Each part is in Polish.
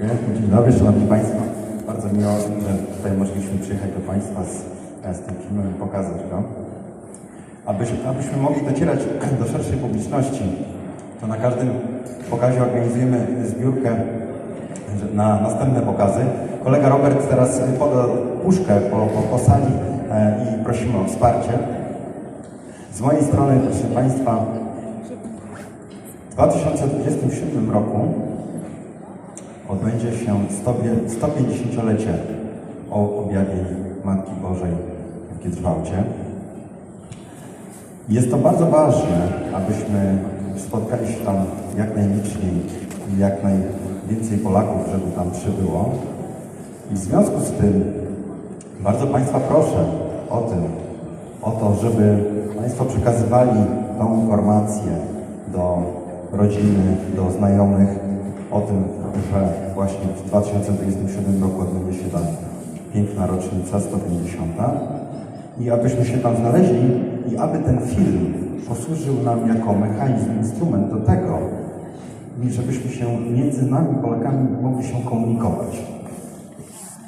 Dzień dobry, Szanowni Państwo. Bardzo miło, że tutaj mogliśmy przyjechać do Państwa z, z tym filmem i pokazać go. Abyśmy, abyśmy mogli docierać do szerszej publiczności, to na każdym pokazie organizujemy zbiórkę na następne pokazy. Kolega Robert teraz poda puszkę po, po, po sali e, i prosimy o wsparcie. Z mojej strony, proszę Państwa, w 2027 roku odbędzie się 100 150-lecie o objawień Matki Bożej w Giedrzwałcie. Jest to bardzo ważne, abyśmy spotkali się tam jak najliczniej i jak najwięcej Polaków, żeby tam przybyło. I w związku z tym bardzo Państwa proszę o tym, o to, żeby Państwo przekazywali tą informację do rodziny, do znajomych o tym, że właśnie w 2027 roku odbędzie się ta piękna rocznica 150 i abyśmy się tam znaleźli i aby ten film posłużył nam jako mechanizm, instrument do tego, żebyśmy się między nami, Polakami, mogli się komunikować.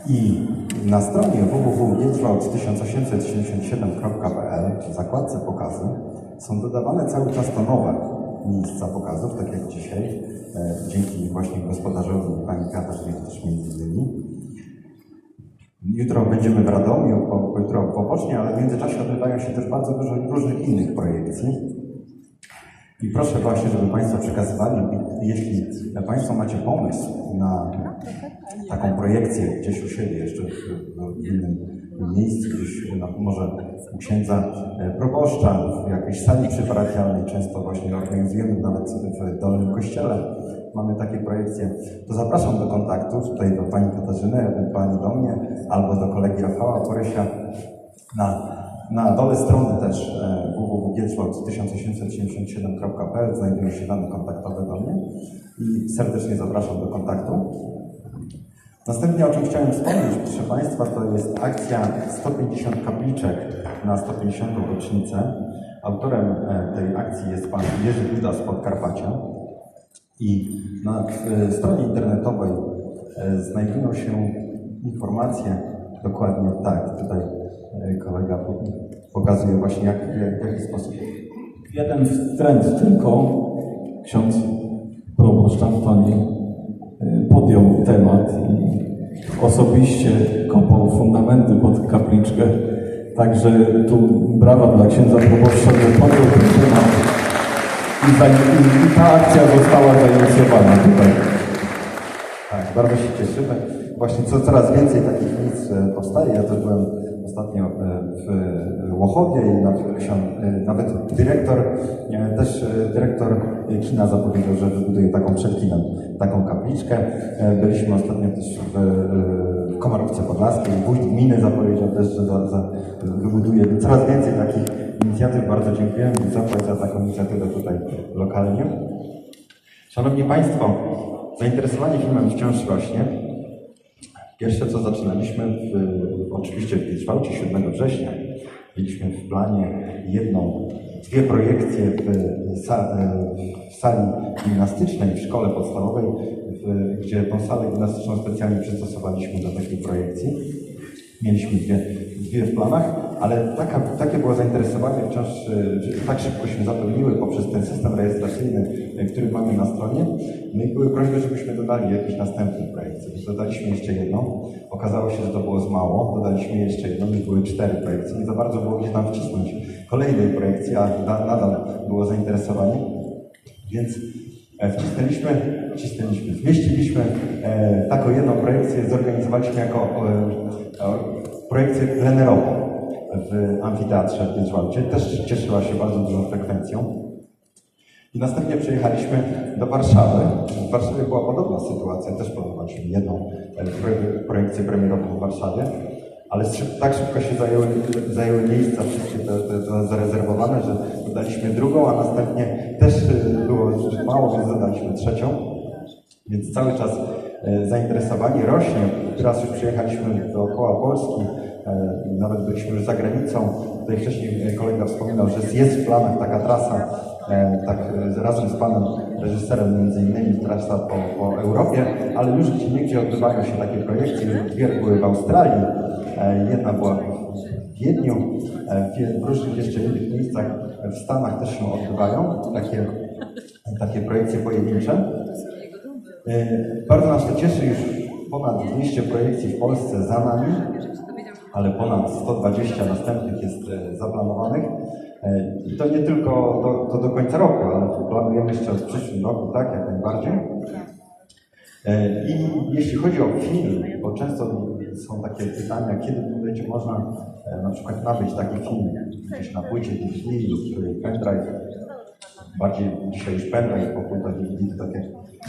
I na stronie www.giedrzwałt1877.pl w zakładce pokazy są dodawane cały czas to nowe miejsca pokazów, tak jak dzisiaj, e, dzięki właśnie gospodarzowi pani Katarzynie też między innymi. Jutro będziemy w Radomiu, po, jutro w ale w międzyczasie odbywają się też bardzo dużo różnych innych projekcji. I proszę właśnie, żeby Państwo przekazywali, jeśli Państwo macie pomysł na taką projekcję gdzieś u siebie, jeszcze w innym miejscu, gdzieś na, może u księdza e, proboszcza, w jakiejś sali przyparafialnej, często właśnie organizujemy nawet w Dolnym Kościele, mamy takie projekcje, to zapraszam do kontaktu, tutaj do Pani Katarzyny, ewentualnie do mnie, albo do kolegi Rafała Porysia na na dole strony też e, www.giedrzwałt1877.pl znajdują się dane kontaktowe do mnie i serdecznie zapraszam do kontaktu. Następnie, o czym chciałem wspomnieć, proszę Państwa, to jest akcja 150 kapliczek na 150. rocznicę. Autorem e, tej akcji jest pan Jerzy Duda z Podkarpacia. I na e, stronie internetowej e, znajdują się informacje, dokładnie tak, tutaj kolega po- pokazuje właśnie jak, jak, w jaki sposób. Jeden wtręt tylko. Ksiądz proboszcz Antoni podjął temat i osobiście kopał fundamenty pod kapliczkę. Także tu brawa dla księdza proboszcza, że podjął ten temat i, i, i ta akcja została zainicjowana tutaj. Tak, bardzo się cieszymy. Właśnie co, coraz więcej takich miejsc e, powstaje. Ja też byłem ostatnio e, w e, Łochowie i e, nawet dyrektor, też dyrektor kina zapowiedział, że wybuduje taką przed kinem, taką kapliczkę. Byliśmy ostatnio też w, Komarówce Podlaskiej. Wójt gminy zapowiedział też, że za, za, wybuduje coraz więcej takich inicjatyw. Bardzo Zapłać za taką inicjatywę tutaj lokalnie. Szanowni Państwo, zainteresowanie filmem wciąż rośnie. Pierwsze co zaczynaliśmy, w, oczywiście w Giedrzwałcie 7 września, mieliśmy w planie jedną, dwie projekcje w, sa, w sali gimnastycznej w szkole podstawowej, w, gdzie tą salę gimnastyczną specjalnie przystosowaliśmy do takiej projekcji. Mieliśmy dwie, dwie w planach, ale taka, takie było zainteresowanie wciąż, e, tak szybko się zapełniły poprzez ten system rejestracyjny, e, który mamy na stronie. No i były prośby, żebyśmy dodali jakiś następny projekt. Więc Dodaliśmy jeszcze jedną. Okazało się, że to było za mało. Dodaliśmy jeszcze jedną i były cztery projekcje. Nie za bardzo było gdzie tam wcisnąć kolejnej projekcji, a na, nadal było zainteresowanie. Więc e, wcisnęliśmy, wcisnęliśmy, zmieściliśmy taką jedną projekcję, zorganizowaliśmy jako e, e, projekcję plenerową w amfiteatrze w Giedrzwałcie. Też cieszyła się bardzo dużą frekwencją. I następnie przyjechaliśmy do Warszawy. W Warszawie była podobna sytuacja, też planowaliśmy jedną e, pro- projekcję premierową w Warszawie, ale tak szybko się zajęły, zajęły miejsca wszystkie te, te, te zarezerwowane, że dodaliśmy drugą, a następnie też e, było mało, więc dodaliśmy trzecią. Więc cały czas e, zainteresowanie rośnie. Teraz już przyjechaliśmy dookoła Polski, e, nawet byliśmy już za granicą. Tutaj wcześniej e, kolega wspominał, że jest w planach taka trasa tak razem z panem reżyserem między innymi trasa po, po Europie, ale już gdzie niegdzie odbywają się takie projekcje. Dwie były w Australii, jedna była w Wiedniu, w różnych jeszcze innych miejscach w Stanach też się odbywają takie, takie projekcje pojedyncze. E, Bardzo nas to cieszy, już ponad 200 projekcji w Polsce za nami, ale ponad 120 następnych jest e, zaplanowanych. E, I to nie tylko do, to do końca roku, ale planujemy jeszcze w przyszłym roku, tak, jak najbardziej. I jeśli chodzi o film, bo często są takie pytania, kiedy będzie można na przykład nabyć taki film gdzieś na płycie DVD pendrive, bardziej dzisiaj już pendrive, bo płyta DVD to takie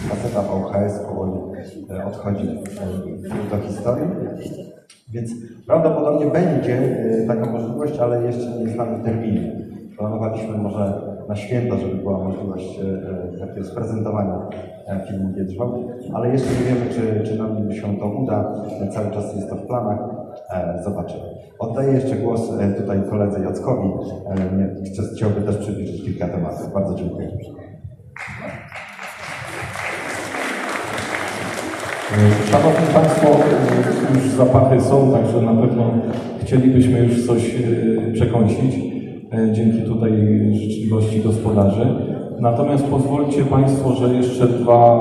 kaseta VHS powoli e, odchodzi e, do historii. Więc prawdopodobnie będzie e, taka możliwość, ale jeszcze nie znamy terminu. Planowaliśmy może na święta, żeby była możliwość e, e, takiego sprezentowania e, filmu Wiedźma, ale jeszcze nie wiemy, czy, czy nam się to uda. Cały czas jest to w planach. Zobaczymy. Oddaję jeszcze głos tutaj koledze Jackowi. Chciałby też przybliżyć kilka tematów. Bardzo dziękuję. Szanowni Państwo, już zapachy są, także na pewno chcielibyśmy już coś przekąsić dzięki tutaj życzliwości gospodarzy. Natomiast pozwólcie Państwo, że jeszcze dwa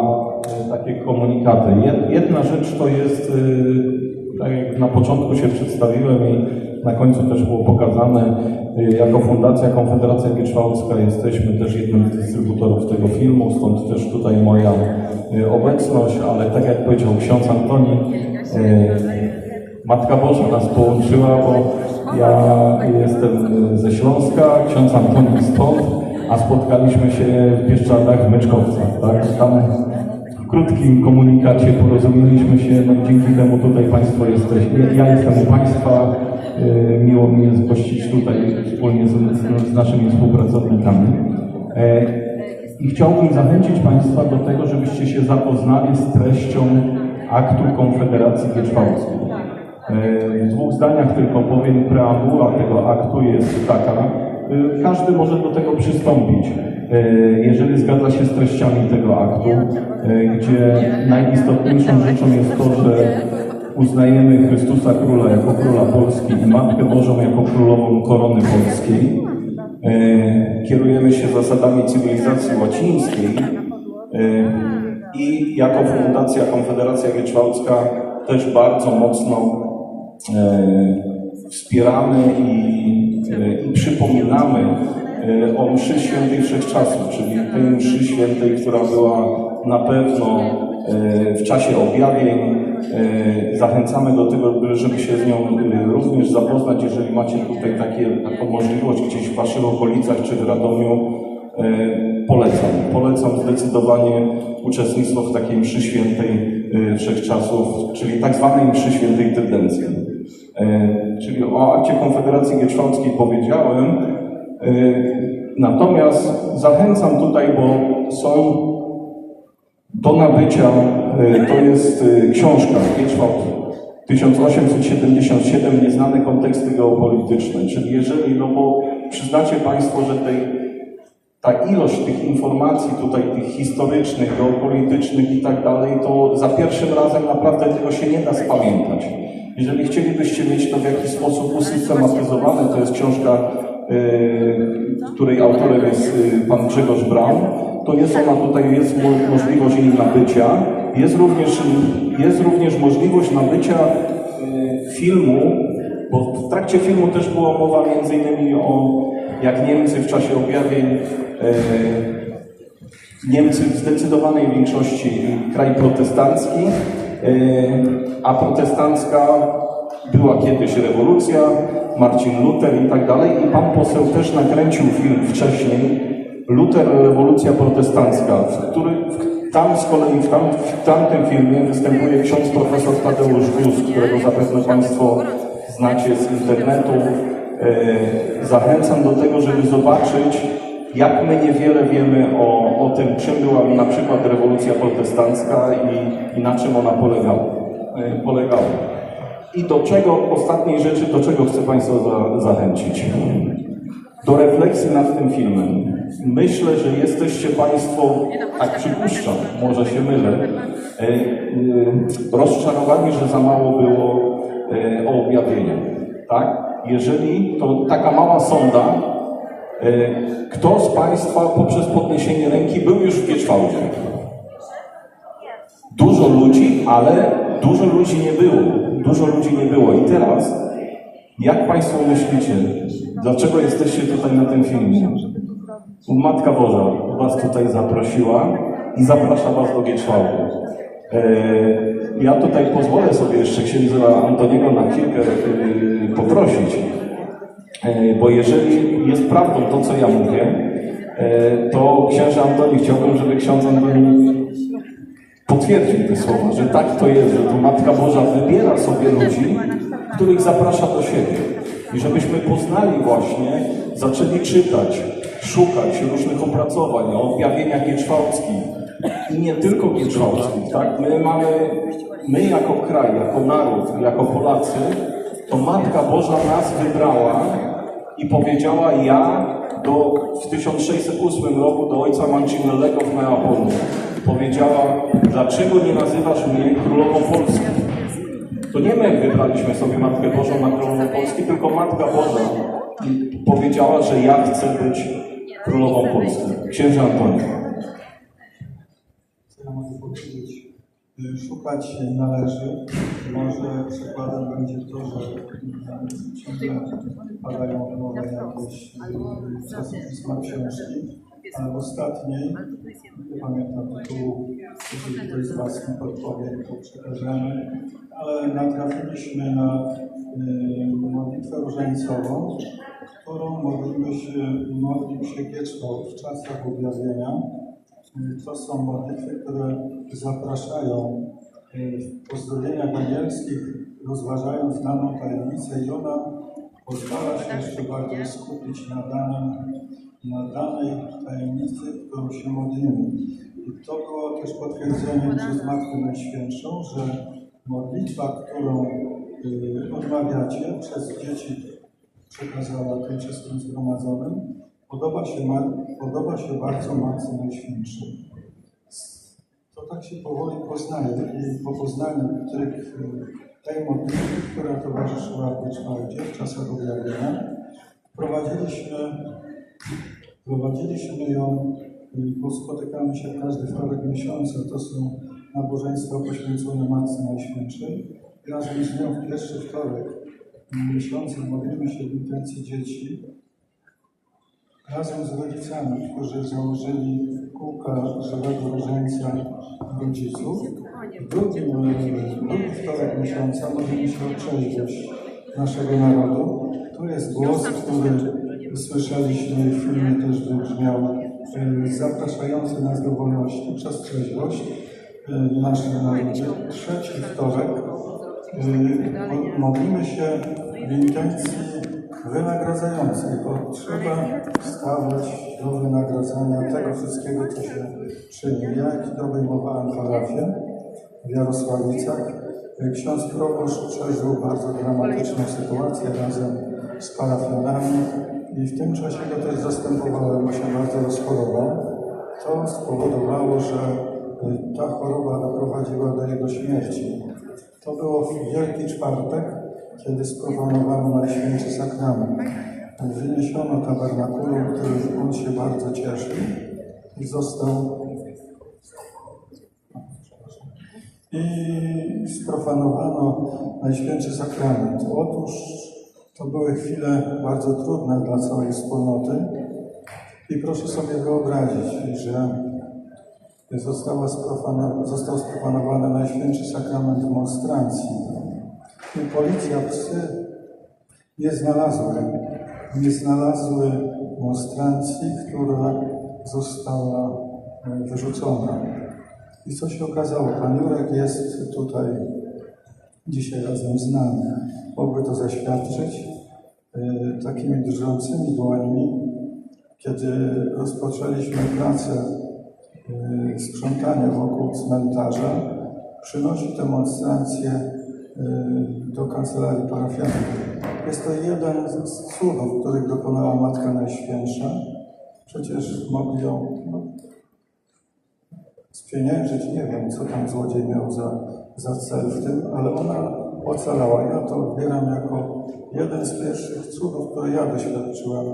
e, takie komunikaty. Jed- Jedna rzecz to jest, e, tak jak na początku się przedstawiłem i na końcu też było pokazane, e, jako Fundacja Konfederacja Gieczwałcka jesteśmy też jednym z dystrybutorów tego filmu, stąd też tutaj moja e, obecność, ale tak jak powiedział ksiądz Antoni, e, Matka Boża nas połączyła, bo ja jestem ze Śląska, ksiądz Antoni stąd, a spotkaliśmy się w Pieszczadach Myczkowcach, tak? Tam w krótkim komunikacie porozumieliśmy się, no dzięki temu tutaj Państwo jesteście. Ja jestem u Państwa, e, miło mi jest gościć tutaj wspólnie z, z, naszymi współpracownikami. E, I chciałbym zachęcić Państwa do tego, żebyście się zapoznali z treścią aktu Konfederacji Gieczwałckiej. E, W dwóch zdaniach tylko powiem, preambuła tego aktu jest taka, e, każdy może do tego przystąpić, e, jeżeli zgadza się z treściami tego aktu, gdzie najistotniejszą rzeczą jest to, że uznajemy Chrystusa Króla jako Króla Polski i Matkę Bożą jako Królową Korony Polskiej. Kierujemy się zasadami cywilizacji łacińskiej i jako Fundacja Konfederacja Gieczwałcka też bardzo mocno wspieramy i, e, i przypominamy e, o mszy świętej wszechczasów, czyli tej mszy świętej, która była na pewno e, w czasie objawień. E, Zachęcamy do tego, by- żeby się z nią e, również zapoznać, jeżeli macie tutaj takie, taką możliwość gdzieś w Waszych okolicach czy w Radomiu. E, Polecam. Polecam zdecydowanie uczestnictwo w takiej mszy świętej e, wszechczasów, czyli tak zwanej mszy świętej tendencji. E, Czyli o akcie Konfederacji Gieczwałckiej powiedziałem. E, Natomiast zachęcam tutaj, bo są do nabycia, e, to jest książka Gieczwałt 1877, Nieznane konteksty geopolityczne. Czyli jeżeli, no bo przyznacie Państwo, że tej ta ilość tych informacji tutaj, tych historycznych, geopolitycznych i tak dalej, to za pierwszym razem naprawdę tego się nie da spamiętać. Jeżeli chcielibyście mieć to w jakiś sposób usystematyzowane, to jest książka, yy, której autorem jest yy, pan Grzegorz Braun, to jest ona tutaj, jest mo- możliwość jej nabycia. Jest również, jest również możliwość nabycia yy, filmu, bo w trakcie filmu też była mowa między innymi o jak Niemcy w czasie objawień e, Niemcy w zdecydowanej większości kraj protestancki, e, a protestancka była kiedyś rewolucja, Marcin Luther i tak dalej. I pan poseł też nakręcił film wcześniej, Luther, rewolucja protestancka, w który, w, tam z kolei w, tam, w tamtym filmie występuje ksiądz profesor Tadeusz Guz, którego zapewne Państwo znacie z internetu. E, Zachęcam do tego, żeby zobaczyć, jak my niewiele wiemy o, o tym, czym była na przykład rewolucja protestancka i, i na czym ona polegała. e, polegała. I do czego, ostatniej rzeczy, do czego chcę Państwa za, zachęcić? Do refleksji nad tym filmem. Myślę, że jesteście Państwo, tak przypuszczam, może się mylę, e, e, rozczarowani, że za mało było o objawienia. Tak? Jeżeli to taka mała sonda, kto z Państwa poprzez podniesienie ręki był już w Gieczwałdzie? Dużo ludzi, ale dużo ludzi nie było. Dużo ludzi nie było. I teraz, jak Państwo myślicie, dlaczego jesteście tutaj na tym filmie? Matka Boża Was tutaj zaprosiła i zaprasza Was do Gieczwałdu. E, Ja tutaj pozwolę sobie jeszcze księdza Antoniego na chwilkę e, poprosić, E, bo jeżeli jest prawdą to, co ja mówię, e, to księże Antoni chciałbym, żeby ksiądz Antoni potwierdził te słowa, że tak to jest, że to Matka Boża wybiera sobie ludzi, których zaprasza do siebie. I żebyśmy poznali właśnie, zaczęli czytać, szukać różnych opracowań o objawieniach gieczwałckich. I nie tylko gieczwałckich, tak? My mamy, my jako kraj, jako naród, jako Polacy, to Matka Boża nas wybrała i powiedziała ja do, w 1608 roku do ojca Mancinellego w Neapolu. Powiedziała, dlaczego nie nazywasz mnie królową Polski? To nie my wybraliśmy sobie Matkę Bożą na królową Polski, tylko Matka Boża powiedziała, że ja chcę być królową Polski. Księże Antoni. Co ja mogę powiedzieć? Y, Szukać należy. Może przykładem będzie to, że ciągle padają głowę jakieś książki, ale w ostatniej, nie pamiętam tytułu, jeśli ktoś z Was mi podpowie, to przekażemy, ale natrafiliśmy na y, modlitwę różańcową, którą modlimy się, modlił się Gieczwał w czasach objawienia. To są modlitwy, które zapraszają w pozdrowieniach anielskich, rozważając daną tajemnicę i ona pozwala się jeszcze bardziej skupić na, danym, na danej tajemnicy, którą się modlimy. I to było też potwierdzeniem przez Matkę Najświętszą, że modlitwa, którą y, odmawiacie przez dzieci przekazała tym wszystkim zgromadzonym, podoba się, podoba się bardzo Matce Najświętszej. To tak się powoli poznaje i po poznaniu tryk y, tej modlitwy, która towarzyszyła Wieczmardzie w czasach objawienia, wprowadziliśmy, wprowadziliśmy ją, y, bo spotykamy się każdy wtorek miesiąca, to są nabożeństwa poświęcone Matce Najświętszej. Razem z nią w pierwszy wtorek miesiąca modlimy się w intencji dzieci, razem z rodzicami, którzy założyli kółka żywego różańca rodziców. W drugim, e, drugi wtorek miesiąca modlimy się o trzeźwość naszego narodu. To jest głos, który słyszeliśmy w filmie też wybrzmiał, e, zapraszający nas do wolności przez trzeźwość e, w naszym narodzie. Trzeci wtorek mo- modlimy się w intencji wynagradzającej, bo trzeba stawać do wynagradzania tego wszystkiego, co się czyni. Ja, kiedy obejmowałem parafię w Jarosławicach, ksiądz proboszcz przeżył bardzo dramatyczną sytuację razem z parafianami i w tym czasie go też zastępowałem, bo się bardzo rozchorował. To spowodowało, że y, ta choroba doprowadziła do jego śmierci. To było w Wielki Czwartek, kiedy sprofanowano Najświętszy Sakrament. Wyniesiono tabernakulum, którym on się bardzo cieszył i został i sprofanowano Najświętszy Sakrament. Otóż to były chwile bardzo trudne dla całej wspólnoty i proszę sobie wyobrazić, że została sprofana, został sprofanowany Najświętszy Sakrament w monstrancji. I policja psy nie znalazły, nie znalazły monstrancji, która została e, wyrzucona. I co się okazało? Pan Jurek jest tutaj dzisiaj razem z nami. Mógłby to zaświadczyć e, takimi drżącymi dłońmi, kiedy rozpoczęliśmy pracę e, sprzątania wokół cmentarza, przynosi tę monstrancję e, do kancelarii parafialnej. Jest to jeden z cudów, których dokonała Matka Najświętsza. przecież mogli ją no, spieniężyć, nie wiem, co tam złodziej miał za, za cel w tym, ale ona ocalała. Ja to odbieram jako jeden z pierwszych cudów, które ja doświadczyłem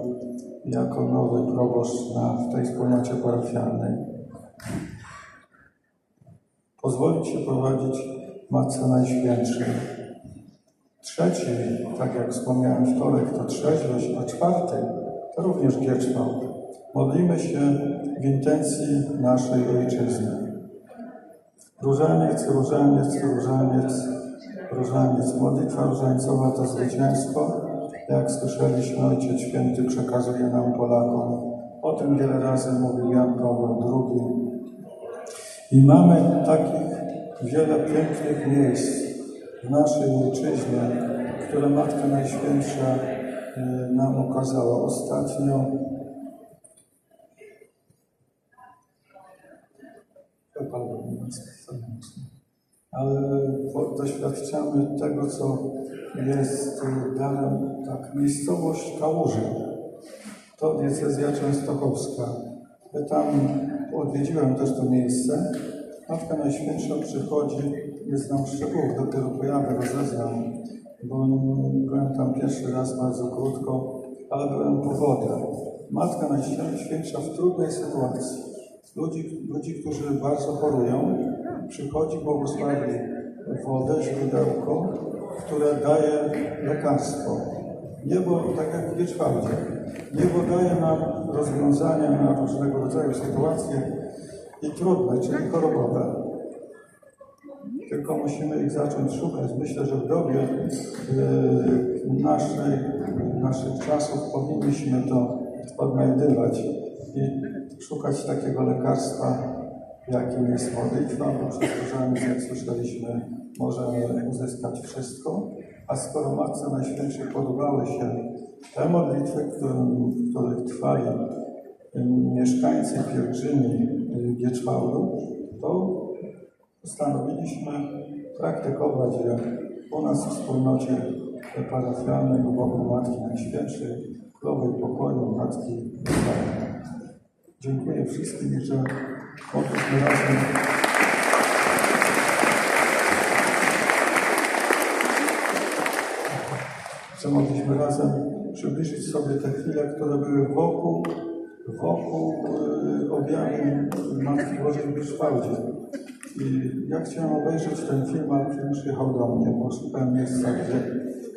jako nowy proboszcz na, w tej wspólnocie parafialnej. Pozwolić się prowadzić Matce Najświętszej. Trzeci, tak jak wspomniałem, wtorek to trzeźwość, a czwarty to również Gieczno. Modlimy się w intencji naszej Ojczyzny. Różaniec, różaniec, różaniec, różaniec. Modlitwa różańcowa to zwycięstwo. Jak słyszeliśmy, Ojciec Święty przekazuje nam Polakom. O tym wiele razy mówił Jan Paweł II. I mamy takich wiele pięknych miejsc w naszej ojczyźnie, które Matka Najświętsza y, nam ukazała. Ostatnio ale po- doświadczamy tego, co jest y, darem, tak, miejscowość Kałuży. To diecezja częstochowska. Ja Tam odwiedziłem też to miejsce. Matka Najświętsza przychodzi, nie znam szczegółów, dopiero pojadę, rozeznam, bo byłem tam pierwszy raz bardzo krótko, ale byłem po wodę. Matka Najświętsza w trudnej sytuacji. Ludzi, ludzi, którzy bardzo chorują, przychodzi, błogosławi wodę, źródełko, które daje lekarstwo. Niebo, tak jak w Wieczwałdzie, niebo daje nam rozwiązania na różnego rodzaju sytuacje i trudne, czyli chorobowe. Tylko musimy ich zacząć szukać. Myślę, że w dobie e, naszej, naszych czasów powinniśmy to odnajdywać i szukać takiego lekarstwa, jakim jest modlitwa, bo przez jak słyszeliśmy, możemy uzyskać wszystko. A skoro Matce Najświętszej podobały się te modlitwy, którym, których trwali em, mieszkańcy, pielgrzymi Gieczwałdu, to postanowiliśmy praktykować je u nas w wspólnocie parafialnej u Matki Najświętszej, Królowej Pokoju Matki. Dziękuję wszystkim, że mogliśmy razem że mogliśmy razem przybliżyć sobie te chwile, które były wokół, wokół y, objawień Matki Bożej w Bieszwałdzie. I ja chciałem obejrzeć ten film, ale film przyjechał do mnie, bo szukałem miejsca, gdzie,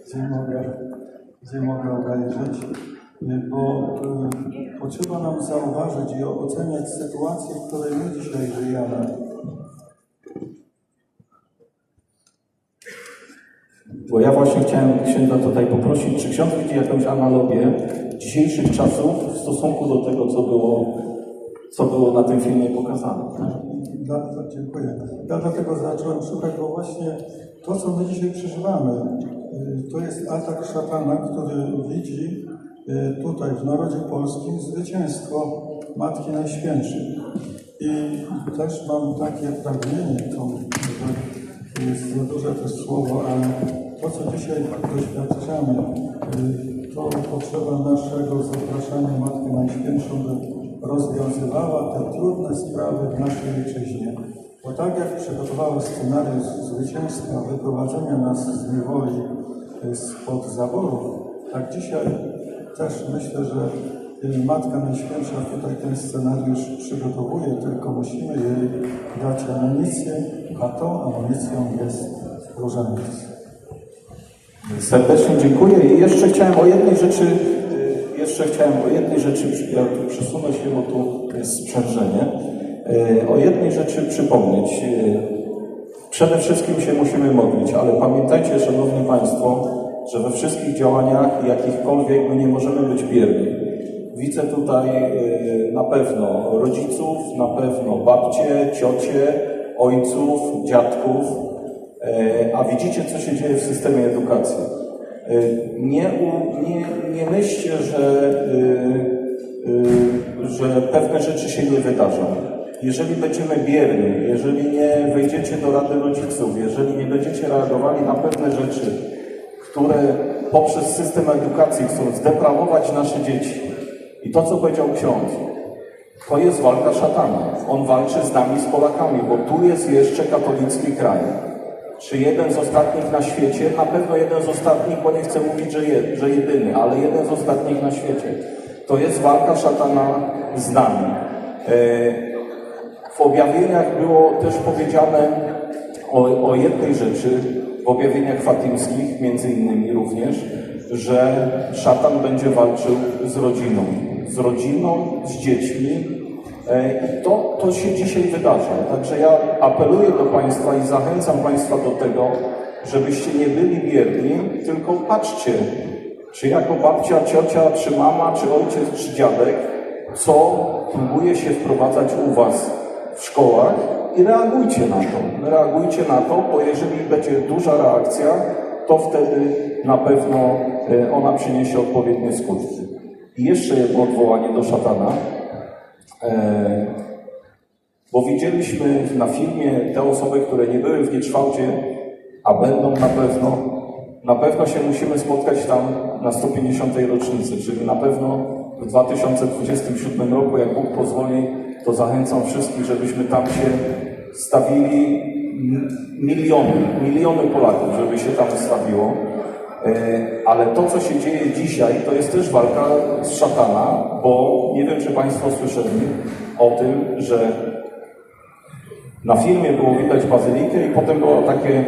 gdzie, mogę, gdzie mogę obejrzeć. Y, Bo y, potrzeba nam zauważyć i oceniać sytuację, w której my dzisiaj żyjemy. Bo ja właśnie chciałem księdza tutaj poprosić, czy ksiądz widzi jakąś analogię dzisiejszych czasów w stosunku do tego, co było, co było na tym filmie pokazane. Dla, dla, dziękuję. Ja dlatego zacząłem szukać, bo właśnie to, co my dzisiaj przeżywamy, y, to jest atak szatana, który widzi y, tutaj w narodzie polskim zwycięstwo Matki Najświętszej. I też mam takie pragnienie, to jest za duże też słowo, ale to, co dzisiaj doświadczamy, to potrzeba naszego zapraszania Matki Najświętszą, by rozwiązywała te trudne sprawy w naszej ojczyźnie. Bo tak jak przygotowała scenariusz zwycięstwa, wyprowadzenia nas z niewoli, y, spod zaborów, tak dzisiaj też myślę, że y, Matka Najświętsza tutaj ten scenariusz przygotowuje, tylko musimy jej dać amunicję, a tą amunicją jest różaniec. Serdecznie dziękuję i jeszcze chciałem o jednej rzeczy, y, jeszcze chciałem o jednej rzeczy, ja tu przesunę się, bo tu jest sprzężenie, Y, o jednej rzeczy przypomnieć. Y, Przede wszystkim się musimy modlić, ale pamiętajcie, Szanowni Państwo, że we wszystkich działaniach jakichkolwiek my nie możemy być bierni. Widzę tutaj na pewno rodziców, na pewno babcie, ciocie, ojców, dziadków, A widzicie, co się dzieje w systemie edukacji. E, Nie, nie, nie myślcie, że, y, że pewne rzeczy się nie wydarzą. Jeżeli będziemy bierni, jeżeli nie wejdziecie do rady rodziców, jeżeli nie będziecie reagowali na pewne rzeczy, które poprzez system edukacji chcą zdeprawować nasze dzieci, I to, co powiedział ksiądz, to jest walka szatana. On walczy z nami, z Polakami, bo tu jest jeszcze katolicki kraj. Czy jeden z ostatnich na świecie? Na pewno jeden z ostatnich, bo nie chcę mówić, że, je, że jedyny, ale jeden z ostatnich na świecie. To jest walka szatana z nami. E, w objawieniach było też powiedziane o, o jednej rzeczy, w objawieniach fatimskich między innymi również, że szatan będzie walczył z rodziną. Z rodziną, z dziećmi. E, I to, to się dzisiaj wydarza. Także ja apeluję do Państwa i zachęcam Państwa do tego, żebyście nie byli bierni, tylko patrzcie, czy jako babcia, ciocia, czy mama, czy ojciec, czy dziadek, co próbuje się wprowadzać u Was w szkołach i reagujcie na to. Reagujcie na to, bo jeżeli będzie duża reakcja, to wtedy na pewno e, ona przyniesie odpowiednie skutki. I jeszcze jedno odwołanie do szatana. E, Bo widzieliśmy na filmie te osoby, które nie były w Gietrzwałcie, a będą na pewno, na pewno się musimy spotkać tam na 150. rocznicy, czyli na pewno w 2027 roku, jak Bóg pozwoli, to zachęcam wszystkich, żebyśmy tam się stawili miliony, miliony Polaków, żeby się tam stawiło. E, Ale to, co się dzieje dzisiaj, to jest też walka z szatana, bo nie wiem, czy Państwo słyszeli o tym, że na filmie było widać bazylikę i potem była takie,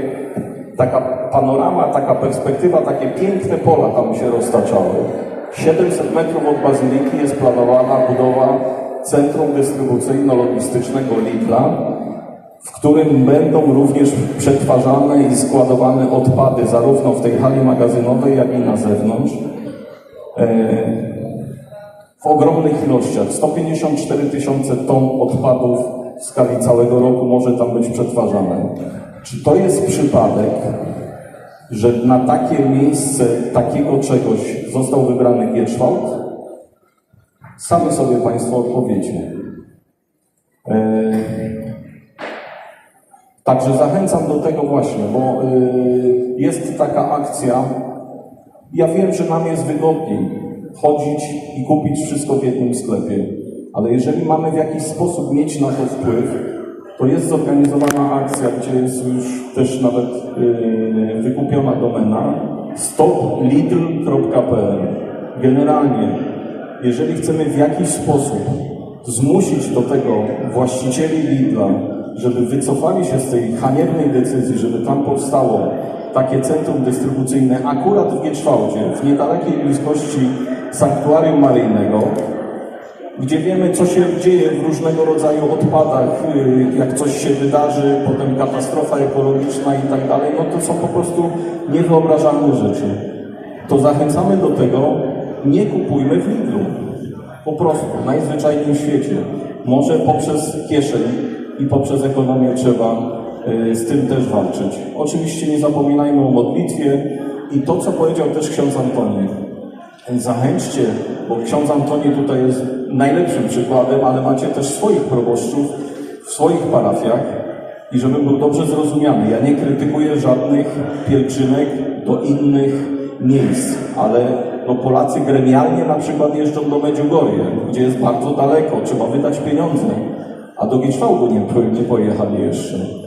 taka panorama, taka perspektywa, takie piękne pola tam się roztaczały. 700 metrów od bazyliki jest planowana budowa centrum dystrybucyjno-logistycznego Lidla, w którym będą również przetwarzane i składowane odpady zarówno w tej hali magazynowej, jak i na zewnątrz. E, w ogromnych ilościach. 154 tysiące ton odpadów w skali całego roku może tam być przetwarzane. Czy to jest przypadek, że na takie miejsce takiego czegoś został wybrany Gierszwałt? Sami sobie Państwo odpowiecie. E, Także zachęcam do tego właśnie, bo y, jest taka akcja. Ja wiem, że nam jest wygodniej chodzić i kupić wszystko w jednym sklepie, ale jeżeli mamy w jakiś sposób mieć na to wpływ, to jest zorganizowana akcja, gdzie jest już też nawet y, wykupiona domena stoplidl.pl. Generalnie, jeżeli chcemy w jakiś sposób zmusić do tego właścicieli Lidla, żeby wycofali się z tej haniebnej decyzji, żeby tam powstało takie centrum dystrybucyjne akurat w Gietrzwałcie, w niedalekiej bliskości sanktuarium maryjnego, gdzie wiemy, co się dzieje w różnego rodzaju odpadach, y, jak coś się wydarzy, potem katastrofa ekologiczna i tak dalej, no to są po prostu niewyobrażalne rzeczy. To zachęcamy do tego, nie kupujmy w Lidlu. Po prostu, najzwyczajniej w świecie. Może poprzez kieszeń i poprzez ekonomię trzeba y, z tym też walczyć. Oczywiście nie zapominajmy o modlitwie i to, co powiedział też ksiądz Antoni. Zachęćcie, bo ksiądz Antoni tutaj jest najlepszym przykładem, ale macie też swoich proboszczów w swoich parafiach i żebym był dobrze zrozumiany, ja nie krytykuję żadnych pielgrzymek do innych miejsc, ale no Polacy gremialnie na przykład jeżdżą do Medjugorje, gdzie jest bardzo daleko, trzeba wydać pieniądze, a do Gietrzwałdu nie, nie pojechali jeszcze.